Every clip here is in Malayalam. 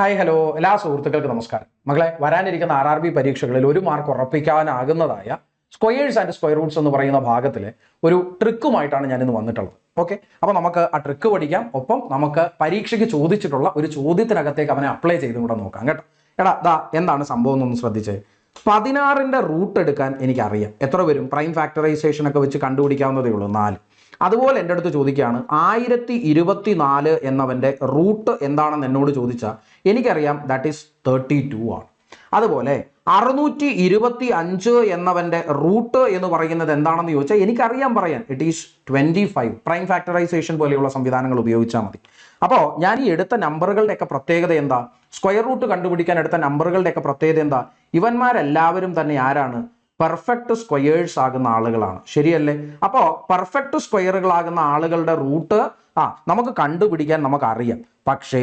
Hi hello. എല്ലാ സുഹൃത്തുക്കൾക്കും നമസ്കാരം. മകളെ വരാനിരിക്കുന്ന ആർ ആർ ബി പരീക്ഷകളിൽ ഒരു മാർക്ക് ഉറപ്പിക്കാനാകുന്നതായ സ്ക്വയേഴ്സ് ആൻഡ് സ്ക്വയർ റൂട്ട്സ് എന്ന് പറയുന്ന ഭാഗത്തിൽ ഒരു ട്രിക്കുമായിട്ടാണ് ഞാനിന്ന് വന്നിട്ടുള്ളത്. ഓക്കെ അപ്പോൾ നമുക്ക് ആ ട്രിക്ക് പഠിക്കാം. ഒപ്പം നമുക്ക് പരീക്ഷയ്ക്ക് ചോദിച്ചിട്ടുള്ള ഒരു ചോദ്യത്തിനകത്തേക്ക് അവനെ അപ്ലൈ ചെയ്തും കൂടെ നോക്കാം കേട്ടോ. എടാ ദാ എന്താണ് സംഭവം എന്നൊന്ന് ശ്രദ്ധിച്ചേ. പതിനാറിന്റെ റൂട്ട് എടുക്കാൻ എനിക്കറിയാം. എത്ര വരും? പ്രൈം ഫാക്ടറൈസേഷൻ ഒക്കെ വെച്ച് കണ്ടുപിടിക്കാവുന്നതേ ഉള്ളൂ. നാല്. അതുപോലെ എന്റെ അടുത്ത് ചോദിക്കുകയാണ് ആയിരത്തി ഇരുപത്തി നാല് എന്നവന്റെ റൂട്ട് എന്താണെന്ന് എന്നോട് ചോദിച്ചാൽ എനിക്കറിയാം ദാറ്റ് ഈസ് തേർട്ടി ടു ആണ്. അതുപോലെ അറുന്നൂറ്റി ഇരുപത്തി അഞ്ച് എന്നവന്റെ റൂട്ട് എന്ന് പറയുന്നത് എന്താണെന്ന് ചോദിച്ചാൽ എനിക്കറിയാം പറയാൻ it is twenty five prime factorization പോലെയുള്ള സംവിധാനങ്ങൾ ഉപയോഗിച്ചാൽ മതി. അപ്പോൾ ഞാൻ ഈ എടുത്ത നമ്പറുകളുടെയൊക്കെ പ്രത്യേകത എന്താ? സ്ക്വയർ റൂട്ട് കണ്ടുപിടിക്കാൻ എടുത്ത നമ്പറുകളുടെയൊക്കെ പ്രത്യേകത എന്താ? ഇവന്മാരെല്ലാവരും തന്നെ ആരാണ്? പെർഫെക്റ്റ് സ്ക്വയേഴ്സ് ആകുന്ന ആളുകളാണ്. ശരിയല്ലേ? അപ്പോൾ പെർഫെക്റ്റ് സ്ക്വയറുകളാകുന്ന ആളുകളുടെ റൂട്ട് ആ നമുക്ക് കണ്ടുപിടിക്കാൻ നമുക്ക് അറിയാം പക്ഷേ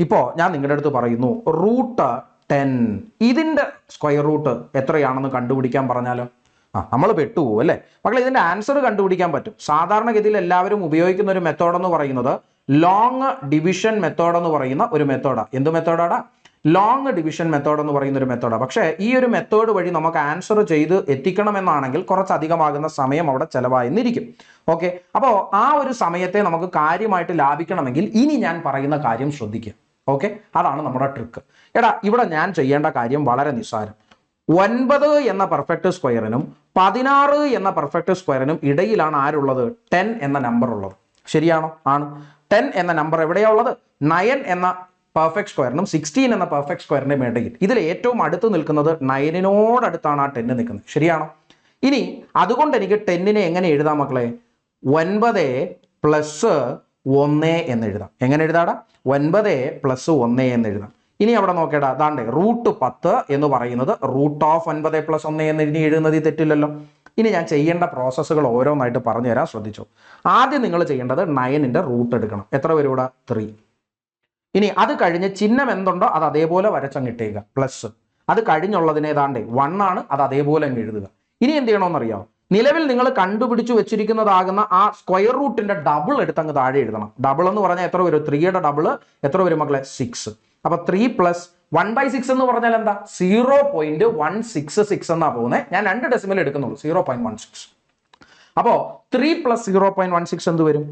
ഇപ്പോൾ ഞാൻ നിങ്ങളുടെ അടുത്ത് പറയുന്നു റൂട്ട് ടെൻ ഇതിന്റെ സ്ക്വയർ റൂട്ട് എത്രയാണെന്ന് കണ്ടുപിടിക്കാൻ പറഞ്ഞാലോ? ആ നമ്മൾ പെട്ടുപോകും അല്ലേ? മക്കളെ ഇതിന്റെ ആൻസർ കണ്ടുപിടിക്കാൻ പറ്റും. സാധാരണഗതിയിൽ എല്ലാവരും ഉപയോഗിക്കുന്ന ഒരു മെത്തേഡ് എന്ന് പറയുന്നത് ലോങ് ഡിവിഷൻ മെത്തേഡ് എന്ന് പറയുന്ന ഒരു മെത്തേഡാണ് എന്ത് മെത്തേഡാടാ ലോങ് ഡിവിഷൻ മെത്തേഡ് എന്ന് പറയുന്ന ഒരു മെത്തേഡാണ് പക്ഷേ ഈ ഒരു മെത്തേഡ് വഴി നമുക്ക് ആൻസർ ചെയ്ത് എത്തിക്കണമെന്നാണെങ്കിൽ കുറച്ചധികമാകുന്ന സമയം അവിടെ ചെലവായെന്നിരിക്കും. ഓക്കെ അപ്പോൾ ആ ഒരു സമയത്തെ നമുക്ക് കാര്യമായിട്ട് ലാഭിക്കണമെങ്കിൽ ഇനി ഞാൻ പറയുന്ന കാര്യം ശ്രദ്ധിക്കുക. ഓക്കെ അതാണ് നമ്മുടെ ട്രിക്ക് എടാ ഇവിടെ ഞാൻ ചെയ്യേണ്ട കാര്യം വളരെ നിസ്സാരം. ഒൻപത് എന്ന പെർഫെക്റ്റ് സ്ക്വയറിനും പതിനാറ് എന്ന പെർഫെക്റ്റ് സ്ക്വയറിനും ഇടയിലാണ് ആരുള്ളത്? ടെൻ എന്ന നമ്പർ ഉള്ളത്. ശരിയാണോ? ആണ്. ടെൻ എന്ന നമ്പർ എവിടെയാ ഉള്ളത്? നയൻ എന്ന പെർഫെക്റ്റ് സ്ക്വയറിനും സിക്സ്റ്റീൻ എന്ന പെർഫെക്റ്റ് സ്ക്വയറിന്റെ ഇടയിൽ ഇതിൽ ഏറ്റവും അടുത്ത് നിൽക്കുന്നത് നയനിനോടടുത്താണ് ആ ടെന്ന് നിൽക്കുന്നത്. ശരിയാണോ? ഇനി അതുകൊണ്ട് എനിക്ക് ടെന്നിനെ എങ്ങനെ എഴുതാം മക്കളെ? ഒൻപത് പ്ലസ് ഒന്ന് എന്ന് എഴുതാം. എങ്ങനെ എഴുതാടാ? ഒൻപത് പ്ലസ് ഒന്ന് എന്ന് എഴുതാം. ഇനി അവിടെ നോക്കേടാ അതാണ്ട് റൂട്ട് പത്ത് എന്ന് പറയുന്നത് റൂട്ട് ഓഫ് ഒൻപത് പ്ലസ് ഒന്ന് എന്ന് ഇനി എഴുതുന്നത് തെറ്റില്ലല്ലോ. ഇനി ഞാൻ ചെയ്യേണ്ട പ്രോസസ്സുകൾ ഓരോന്നായിട്ട് പറഞ്ഞു തരാൻ ശ്രദ്ധിച്ചു. ആദ്യം നിങ്ങൾ ചെയ്യേണ്ടത് നയനിന്റെ റൂട്ട് എടുക്കണം. എത്ര വരും ഇവിടെ ത്രീ ഇനി അത് കഴിഞ്ഞ് ചിഹ്നം എന്തുണ്ടോ അത് അതേപോലെ വരച്ചങ്ങ് വരച്ചങ്ങിട്ടേക്കുക പ്ലസ് അത് കഴിഞ്ഞുള്ളതിന് ഏതാണ്ട് വൺ ആണ് അത് അതേപോലെ അങ്ങ് എഴുതുക. ഇനി എന്ത് ചെയ്യണമെന്നറിയാമോ നിലവിൽ നിങ്ങൾ കണ്ടുപിടിച്ചു വെച്ചിരിക്കുന്നതാകുന്ന ആ സ്ക്വയർ റൂട്ടിന്റെ ഡബിൾ എടുത്ത് അങ്ങ് താഴെ എഴുതണം. ഡബിൾ എന്ന് പറഞ്ഞാൽ എത്ര വരും? ത്രീയുടെ ഡബിൾ എത്ര വരും മക്കളെ? സിക്സ് അപ്പൊ three plus one by six എന്ന് പറഞ്ഞാൽ എന്താ? Zero point one six six എന്നാ പോകുന്നത് ഞാൻ രണ്ട് ഡെസിമൽ എടുക്കുന്നുള്ളൂ. സീറോ പോയിന്റ് വൺ സിക്സ് അപ്പോൾ three plus zero point one six എന്ത് വരും?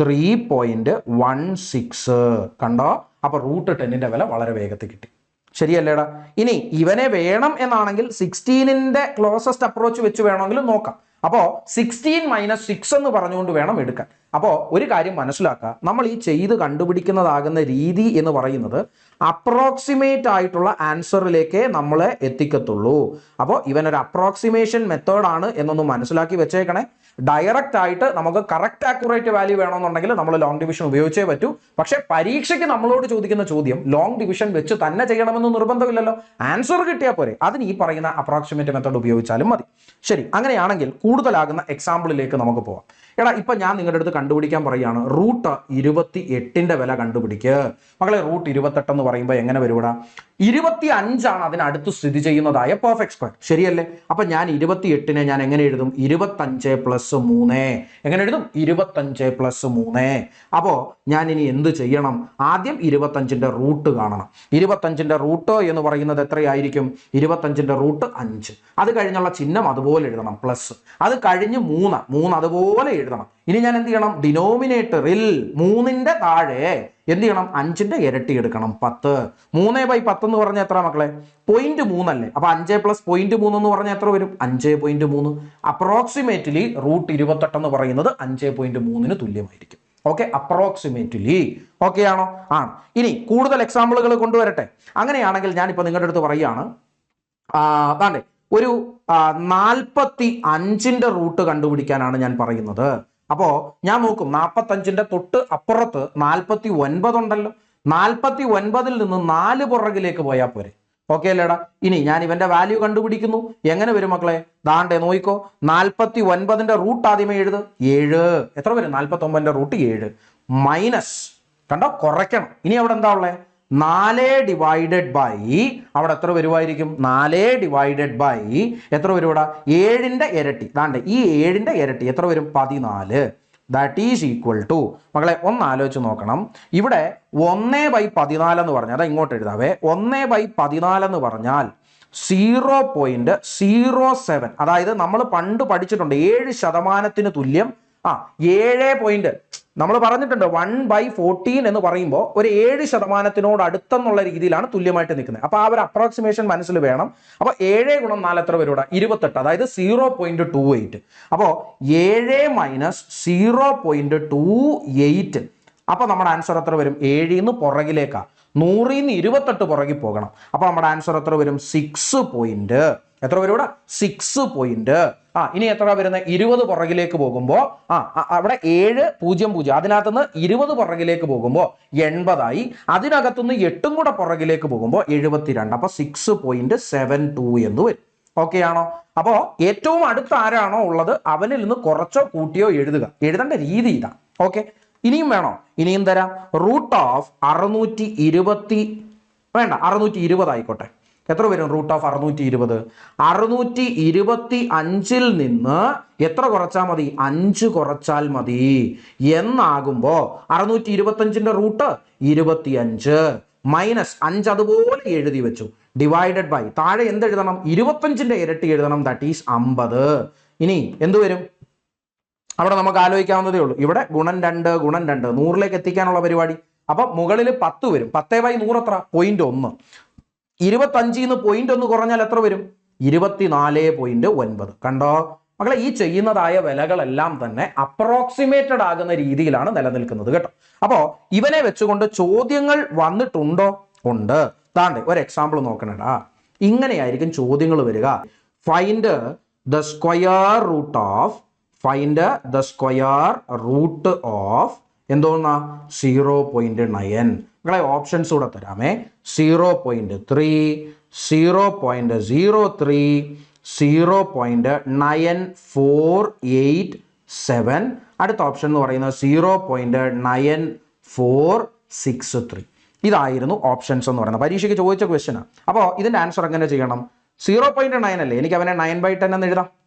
ത്രീ പോയിന്റ് വൺ സിക്സ് കണ്ടോ? അപ്പൊ റൂട്ട് ടെന്നിന്റെ വില വളരെ വേഗത്തിൽ കിട്ടി. ശരിയല്ലേടാ? ഇനി ഇവനെ വേണം എന്നാണെങ്കിൽ സിക്സ്റ്റീനിന്റെ ക്ലോസസ്റ്റ് അപ്രോച്ച് വെച്ച് വേണമെങ്കിലും നോക്കാം. അപ്പോൾ സിക്സ്റ്റീൻ മൈനസ് സിക്സ് എന്ന് പറഞ്ഞുകൊണ്ട് വേണം എടുക്കാൻ. അപ്പോൾ ഒരു കാര്യം മനസ്സിലാക്കുക നമ്മൾ ഈ ചെയ്ത് കണ്ടുപിടിക്കുന്നതാകുന്ന രീതി എന്ന് പറയുന്നത് അപ്രോക്സിമേറ്റ് ആയിട്ടുള്ള ആൻസറിലേക്ക് നമ്മളെ എത്തിക്കത്തുള്ളൂ. അപ്പോൾ ഇവനൊരു അപ്രോക്സിമേഷൻ മെത്തേഡാണ് എന്നൊന്ന് മനസ്സിലാക്കി വെച്ചേക്കണേ. ഡയറക്റ്റ് ആയിട്ട് നമുക്ക് കറക്റ്റ് ആക്യുറേറ്റ് വാല്യൂ വേണമെന്നുണ്ടെങ്കിൽ നമ്മൾ ലോങ് ഡിവിഷൻ ഉപയോഗിച്ചേ പറ്റൂ. പക്ഷേ പരീക്ഷയ്ക്ക് നമ്മളോട് ചോദിക്കുന്ന ചോദ്യം ലോങ് ഡിവിഷൻ വെച്ച് തന്നെ ചെയ്യണമെന്ന് നിർബന്ധമില്ലല്ലോ. ആൻസർ കിട്ടിയാൽ പോരെ. അതിന് ഈ പറയുന്ന അപ്രോക്സിമേറ്റ് മെത്തേഡ് ഉപയോഗിച്ചാലും മതി. ശരി അങ്ങനെയാണെങ്കിൽ കൂടുതലാകുന്ന എക്സാമ്പിളിലേക്ക് നമുക്ക് പോവാം. എടാ ഇപ്പൊ ഞാൻ നിങ്ങളുടെ അടുത്ത് കണ്ടുപിടിക്കാൻ പറയുകയാണ്. റൂട്ട് ഇരുപത്തി എട്ടിന്റെ വില കണ്ടുപിടിക്കുക മകളെ റൂട്ട് ഇരുപത്തെട്ട് എന്ന് പറയുമ്പോൾ എങ്ങനെ വരുവിടാ? ഇരുപത്തി അഞ്ചാണ് അതിനടുത്ത് സ്ഥിതി ചെയ്യുന്നതായ പെർഫെക്റ്റ് സ്ക്വയർ ശരിയല്ലേ? അപ്പൊ ഞാൻ ഇരുപത്തി എട്ടിനെ ഞാൻ എങ്ങനെ എഴുതും? ഇരുപത്തഞ്ച് പ്ലസ് മൂന്ന്. എങ്ങനെ എഴുതും? ഇരുപത്തഞ്ച് പ്ലസ് മൂന്ന്. അപ്പോ ഞാൻ ഇനി എന്ത് ചെയ്യണം? ആദ്യം ഇരുപത്തഞ്ചിന്റെ റൂട്ട് കാണണം. ഇരുപത്തഞ്ചിന്റെ റൂട്ട് എന്ന് പറയുന്നത് എത്രയായിരിക്കും? ഇരുപത്തഞ്ചിന്റെ റൂട്ട് അഞ്ച്. അത് കഴിഞ്ഞുള്ള ചിഹ്നം അതുപോലെ എഴുതണം പ്ലസ്. അത് കഴിഞ്ഞ് മൂന്ന്. മൂന്ന് അതുപോലെ എഴുതണം. ഇനി ഞാൻ എന്ത് ചെയ്യണം? ഡിനോമിനേറ്ററിൽ മൂന്നിന്റെ താഴെ എന്ത് ചെയ്യണം? അഞ്ചിന്റെ ഇരട്ടി എടുക്കണം. പത്ത്. മൂന്ന് ബൈ പത്ത് എന്ന് പറഞ്ഞാൽ എത്ര മക്കളെ? പോയിന്റ് മൂന്നല്ലേ അപ്പൊ അഞ്ച് പ്ലസ് പോയിന്റ് മൂന്ന് എന്ന് പറഞ്ഞാൽ എത്ര വരും? അഞ്ച് പോയിന്റ് മൂന്ന്. അപ്രോക്സിമേറ്റ്ലി റൂട്ട് ഇരുപത്തെട്ട് എന്ന് പറയുന്നത് അഞ്ച് പോയിന്റ് മൂന്നിന് തുല്യമായിരിക്കും. ഓക്കെ അപ്രോക്സിമേറ്റ്ലി ഓക്കെ ആണോ? ആണ്. ഇനി കൂടുതൽ എക്സാമ്പിളുകൾ കൊണ്ടുവരട്ടെ. അങ്ങനെയാണെങ്കിൽ ഞാനിപ്പോൾ നിങ്ങളുടെ അടുത്ത് പറയുകയാണ്. ഒരു നാൽപ്പത്തി അഞ്ചിന്റെ റൂട്ട് കണ്ടുപിടിക്കാനാണ് ഞാൻ പറയുന്നത്. അപ്പോ ഞാൻ നോക്കും നാൽപ്പത്തഞ്ചിന്റെ തൊട്ട് അപ്പുറത്ത് നാൽപ്പത്തി ഒൻപത് ഉണ്ടല്ലോ. നാൽപ്പത്തി ഒൻപതിൽ നിന്ന് നാല് പുറകിലേക്ക് പോയാൽ പോരെ. ഓക്കെ അല്ലേടാ? ഇനി ഞാൻ ഇവന്റെ വാല്യൂ കണ്ടുപിടിക്കുന്നു. എങ്ങനെ വരും മക്കളെ? ദാണ്ടേ നോയിക്കോ. നാൽപ്പത്തി ഒൻപതിന്റെ റൂട്ട് ആദ്യമേ എഴുത്. ഏഴ്. എത്ര വരും? നാൽപ്പത്തി ഒമ്പതിന്റെ റൂട്ട് ഏഴ്. മൈനസ് കണ്ടോ? കുറയ്ക്കണം. ഇനി അവിടെ എന്താ ഉള്ളത് നാല് ഡിവൈഡഡ് ബൈ അവിടെ എത്ര വരുമായിരിക്കും നാല് ഡിവൈഡഡ് ബൈ എത്ര വരും ഇവിടെ ഏഴിന്റെ ഇരട്ടി. ദാണ്ട് ഈ ഏഴിന്റെ ഇരട്ടി എത്ര വരും? പതിനാല്. ദാറ്റ് ഈസ് ഈക്വൽ ടു മകളെ ഒന്ന് ആലോചിച്ച് നോക്കണം. ഇവിടെ ഒന്ന് ബൈ പതിനാല് എന്ന് പറഞ്ഞാൽ അതാ ഇങ്ങോട്ട് എഴുതാവേ. ഒന്ന് ബൈ പതിനാല് എന്ന് പറഞ്ഞാൽ സീറോ പോയിന്റ് സീറോ സെവൻ അതായത് നമ്മൾ പണ്ട് പഠിച്ചിട്ടുണ്ട് ഏഴ് ശതമാനത്തിന് തുല്യം ആ ഏഴ് പോയിന്റ് നമ്മൾ പറഞ്ഞിട്ടുണ്ട് വൺ ബൈ ഫോർട്ടീൻ എന്ന് പറയുമ്പോൾ ഒരു ഏഴ് ശതമാനത്തിനോട് അടുത്തെന്നുള്ള രീതിയിലാണ് തുല്യമായിട്ട് നിൽക്കുന്നത്. അപ്പോൾ ആ ഒരു അപ്രോക്സിമേഷൻ മനസ്സിൽ വേണം. അപ്പോൾ ഏഴ് ഗുണം നാല് എത്ര വരും ഇവിടെ? ഇരുപത്തെട്ട്. അതായത് സീറോ പോയിന്റ് ടു എയ്റ്റ് അപ്പോൾ ഏഴ് minus zero point two eight അപ്പോൾ നമ്മുടെ ആൻസർ എത്ര വരും? ഏഴിൽ നിന്ന് പുറകിലേക്കാ. നൂറിൽ നിന്ന് ഇരുപത്തെട്ട് പുറകിൽ പോകണം. അപ്പോൾ നമ്മുടെ ആൻസർ എത്ര വരും? സിക്സ് പോയിന്റ് എത്ര വരും ഇവിടെ? സിക്സ് പോയിന്റ് ആ ഇനി എത്ര വരുന്നത് ഇരുപത് പുറകിലേക്ക് പോകുമ്പോൾ ആ അവിടെ ഏഴ് പൂജ്യം പൂജ്യം. അതിനകത്തുനിന്ന് ഇരുപത് പുറകിലേക്ക് പോകുമ്പോൾ എൺപതായി. അതിനകത്തുനിന്ന് എട്ടും കൂടെ പുറകിലേക്ക് പോകുമ്പോൾ എഴുപത്തിരണ്ട്. അപ്പോൾ സിക്സ് പോയിന്റ് സെവൻ ടു എന്ന് വരും. ഓക്കെ ആണോ? അപ്പോൾ ഏറ്റവും അടുത്ത് ആരാണോ ഉള്ളത്? അവനിൽ നിന്ന് കുറച്ചോ കൂട്ടിയോ എഴുതുക. എഴുതേണ്ട രീതി ഇതാ. ഓക്കെ ഇനിയും വേണോ? ഇനിയും തരാം. റൂട്ട് ഓഫ് അറുന്നൂറ്റി ഇരുപത്തി വേണ്ട അറുന്നൂറ്റി ഇരുപത് ആയിക്കോട്ടെ. എത്ര വരും? റൂട്ട് ഓഫ് അറുന്നൂറ്റി ഇരുപത് അറുന്നൂറ്റി ഇരുപത്തി അഞ്ചിൽ നിന്ന് എത്ര കുറച്ചാൽ മതി? അഞ്ച് കുറച്ചാൽ മതി. എന്നാകുമ്പോ അറുന്നൂറ്റി ഇരുപത്തഞ്ചിന്റെ റൂട്ട് ഇരുപത്തിയഞ്ച് മൈനസ് അഞ്ച് അതുപോലെ എഴുതി വെച്ചു. ഡിവൈഡഡ് ബൈ താഴെ എന്ത് എഴുതണം? ഇരുപത്തഞ്ചിന്റെ ഇരട്ടി എഴുതണം. ദാറ്റ് ഈസ് അമ്പത്. ഇനി എന്ത് വരും? അവിടെ നമുക്ക് ആലോചിക്കാവുന്നതേ ഉള്ളൂ. ഇവിടെ ഗുണം രണ്ട് ഗുണം രണ്ട്. നൂറിലേക്ക് എത്തിക്കാനുള്ള പരിപാടി. അപ്പൊ മുകളിൽ പത്ത് വരും. പത്തേ ബൈ നൂറ് എത്ര? പോയിന്റ് ഒന്ന്. ഇരുപത്തഞ്ചിൽ നിന്ന് പോയിന്റ് ഒന്ന് കുറഞ്ഞാൽ എത്ര വരും? ഇരുപത്തിനാല് പോയിന്റ് ഒൻപത്. കണ്ടോ? മക്കളെ ഈ ചെയ്യുന്നതായ വിലകളെല്ലാം തന്നെ അപ്രോക്സിമേറ്റഡ് ആകുന്ന രീതിയിലാണ് നിലനിൽക്കുന്നത് കേട്ടോ. അപ്പോ ഇവനെ വെച്ചുകൊണ്ട് ചോദ്യങ്ങൾ വന്നിട്ടുണ്ടോ? ഉണ്ട്. താണ്ട് ഒരു എക്സാമ്പിൾ നോക്കണടാ. ഇങ്ങനെയായിരിക്കും ചോദ്യങ്ങൾ വരിക. Find the square root of find the square root of എന്തോന്നാ? സീറോ പോയിന്റ് നയൻ നിങ്ങളെ ഓപ്ഷൻസ് കൂടെ തരാമേ. Zero point three zero point zero three zero point nine four eight seven അടുത്ത ഓപ്ഷൻ എന്ന് പറയുന്നത് zero point nine four six three ഇതായിരുന്നു ഓപ്ഷൻസ് എന്ന് പറയുന്നത്. പരീക്ഷയ്ക്ക് ചോദിച്ച ക്വസ്റ്റ്യനാണ് അപ്പോൾ ഇതിന്റെ ആൻസർ എങ്ങനെ ചെയ്യണം? സീറോ പോയിന്റ് നയൻ അല്ലേ? എനിക്ക് അവനെ നയൻ ബൈ ടെൻ എന്ന് എഴുതാം.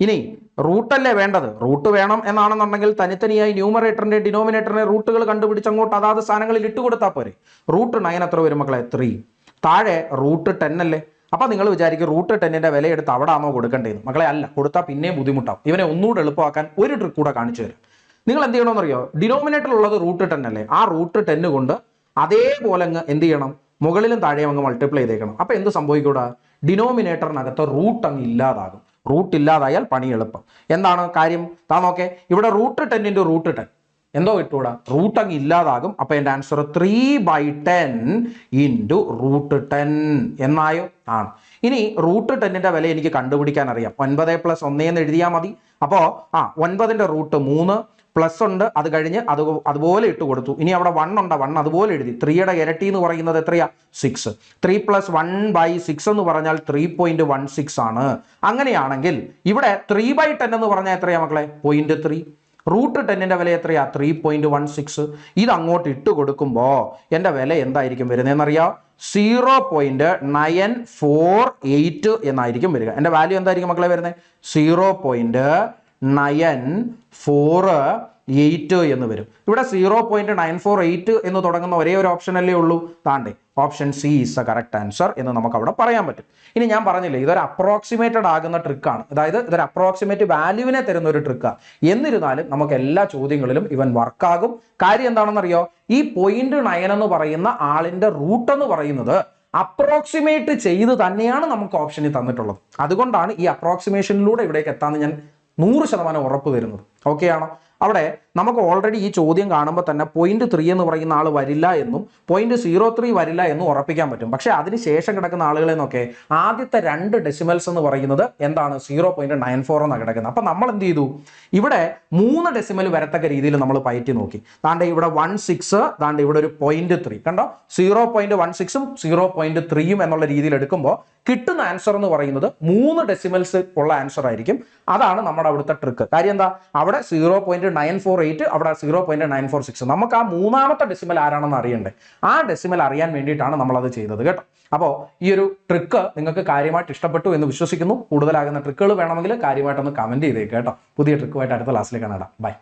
ഇനി റൂട്ട് അല്ലേ വേണ്ടത്? റൂട്ട് വേണം എന്നാണെന്നുണ്ടെങ്കിൽ തനിത്തനിയായി ന്യൂമറേറ്ററിന്റെ ഡിനോമിനേറ്ററിന്റെ റൂട്ടുകൾ കണ്ടുപിടിച്ച് അങ്ങോട്ട് അതാത് സ്ഥാനങ്ങളിൽ ഇട്ട് കൊടുത്താൽ പോരെ. റൂട്ട് നയൻ എത്ര വരും മക്കളെ? ത്രീ താഴെ റൂട്ട് ടെൻ അല്ലേ? അപ്പൊ നിങ്ങൾ വിചാരിക്കും റൂട്ട് ടെന്നിന്റെ വില എടുത്ത് അവിടെ ആണോ മക്കളെ അല്ല കൊടുത്താൽ പിന്നെയും ബുദ്ധിമുട്ടാവും. ഇവനെ ഒന്നുകൂടെ എളുപ്പമാക്കാൻ ഒരു ട്രിക്ക് കൂടെ കാണിച്ചു തരാം. നിങ്ങൾ എന്ത് ചെയ്യണമെന്നറിയോ? ഡിനോമിനേറ്റർ ഉള്ളത് റൂട്ട് ടെൻ അല്ലേ? ആ റൂട്ട് ടെന്ന് കൊണ്ട് അതേപോലെ അങ്ങ് എന്ത് ചെയ്യണം? മുകളിലും താഴെയും അങ്ങ് മൾട്ടിപ്ലൈ ചെയ്തേക്കണം. അപ്പൊ എന്ത് സംഭവിക്കൂടാ? ഡിനോമിനേറ്ററിനകത്ത് റൂട്ട് അങ്ങ് ഇല്ലാതാകും. റൂട്ട് ഇല്ലാതായാൽ പണി എളുപ്പം. എന്താണ് കാര്യം? താ നോക്കെ ഇവിടെ റൂട്ട് ഇന്റു റൂട്ട് ടെൻ എന്തോ കിട്ടൂടാ? റൂട്ട് അങ്ങ് ഇല്ലാതാകും. അപ്പൊ എന്റെ answer three by ten into root ten എന്നായോ? ആണ്. ഇനി റൂട്ട് ടെന്നിന്റെ വില എനിക്ക് കണ്ടുപിടിക്കാൻ അറിയാം. ഒൻപത് പ്ലസ് ഒന്നേന്ന് എഴുതിയാൽ മതി. അപ്പോൾ ആ ഒൻപതിന്റെ റൂട്ട് മൂന്ന് പ്ലസ് ഉണ്ട് അത് കഴിഞ്ഞ് അത് അതുപോലെ ഇട്ട് കൊടുത്തു. ഇനി അവിടെ വൺ ഉണ്ട്? വൺ അതുപോലെ എഴുതി. ത്രീയുടെ ഇരട്ടി എന്ന് പറയുന്നത് എത്രയാ? Six three plus one by six എന്ന് പറഞ്ഞാൽ ത്രീ പോയിന്റ് വൺ സിക്സ് ആണ്. അങ്ങനെയാണെങ്കിൽ ഇവിടെ ത്രീ ബൈ ടെൻ എന്ന് പറഞ്ഞാൽ എത്രയാ മക്കളെ? പോയിന്റ് ത്രീ റൂട്ട് ടെന്നിന്റെ വില എത്രയാ? ത്രീ പോയിന്റ് വൺ സിക്സ് ഇത് അങ്ങോട്ട് ഇട്ട് കൊടുക്കുമ്പോൾ എന്റെ വില എന്തായിരിക്കും വരുന്നതെന്നറിയാം zero point nine four eight എന്നായിരിക്കും വരിക. എന്റെ വാല്യൂ എന്തായിരിക്കും മക്കളെ വരുന്നത്? Zero point nine four eight എന്ന് വരും. ഇവിടെ zero point nine four eight എന്ന് തുടങ്ങുന്ന ഒരേ ഒരു ഓപ്ഷൻ അല്ലേ ഉള്ളൂ? താണ്ടേ option C is a correct answer എന്ന് നമുക്ക് അവിടെ പറയാൻ പറ്റും. ഇനി ഞാൻ പറഞ്ഞില്ലേ ഇതൊരു അപ്രോക്സിമേറ്റഡ് ആകുന്ന ട്രിക്കാണ് അതായത് ഇതൊരു അപ്രോക്സിമേറ്റ് വാല്യൂവിനെ തരുന്ന ഒരു ട്രിക്കാണ് എന്നിരുന്നാലും നമുക്ക് എല്ലാ ചോദ്യങ്ങളിലും ഇവൻ വർക്കാകും കാര്യം എന്താണെന്നറിയോ? ഈ പോയിന്റ് നയൻ എന്ന് പറയുന്ന ആളിന്റെ റൂട്ട് എന്ന് പറയുന്നത് അപ്രോക്സിമേറ്റ് ചെയ്ത് തന്നെയാണ് നമുക്ക് ഓപ്ഷനിൽ തന്നിട്ടുള്ളത്. അതുകൊണ്ടാണ് ഈ അപ്രോക്സിമേഷനിലൂടെ ഇവിടേക്ക് എത്താമെന്ന് ഞാൻ നൂറ് ശതമാനം ഉറപ്പ് തരുന്നത്. ഓക്കെ ആണോ? അവിടെ നമുക്ക് ഓൾറെഡി ഈ ചോദ്യം കാണുമ്പോൾ തന്നെ പോയിന്റ് ത്രീ എന്ന് പറയുന്ന ആൾ വരില്ല എന്നും പോയിന്റ് സീറോ ത്രീ വരില്ല എന്നും ഉറപ്പിക്കാൻ പറ്റും. പക്ഷേ അതിന് ശേഷം കിടക്കുന്ന ആളുകളെ നോക്കെ ആദ്യത്തെ രണ്ട് ഡെസിമൽസ് എന്ന് പറയുന്നത് എന്താണ്? സീറോ പോയിന്റ് നയൻ ഫോർ എന്നാണ് കിടക്കുന്നത്. അപ്പം നമ്മൾ എന്ത് ചെയ്തു? ഇവിടെ മൂന്ന് ഡെസിമൽ വരത്തക്ക രീതിയിൽ നമ്മൾ പയറ്റി നോക്കി. താണ്ടെ ഇവിടെ വൺ സിക്സ് താണ്ടെ ഇവിടെ ഒരു പോയിന്റ് ത്രീ കണ്ടോ? സീറോ പോയിന്റ് വൺ സിക്സും സീറോ പോയിന്റ് ത്രീയും എന്നുള്ള രീതിയിൽ എടുക്കുമ്പോൾ കിട്ടുന്ന ആൻസർ എന്ന് പറയുന്നത് മൂന്ന് ഡെസിമൽസ് ഉള്ള ആൻസർ ആയിരിക്കും. അതാണ് നമ്മുടെ അവിടുത്തെ ട്രിക്ക് കാര്യം എന്താ? അവിടെ zero point nine four eight അവിടെ zero point nine four six നമുക്ക് ആ മൂന്നാമത്തെ ഡെസിമൽ ആരാണെന്ന് അറിയണ്ടേ? ആ ഡെസിമൽ അറിയാൻ വേണ്ടിയിട്ടാണ് നമ്മൾ അത് ചെയ്തത് കേട്ടോ. അപ്പോൾ ഈ ഒരു ട്രിക്ക് നിങ്ങൾക്ക് കാര്യമായിട്ട് ഇഷ്ടപ്പെട്ടു എന്ന് വിശ്വസിക്കുന്നു. കൂടുതലാകുന്ന ട്രിക്കുകൾ വേണമെങ്കിൽ കാര്യമായിട്ടൊന്ന് കമന്റ് ചെയ്തേക്ക് കേട്ടോ. പുതിയ ട്രിക്കുമായിട്ട് അടുത്ത ക്ലാസ്സിലേക്ക് കാണാം ബൈ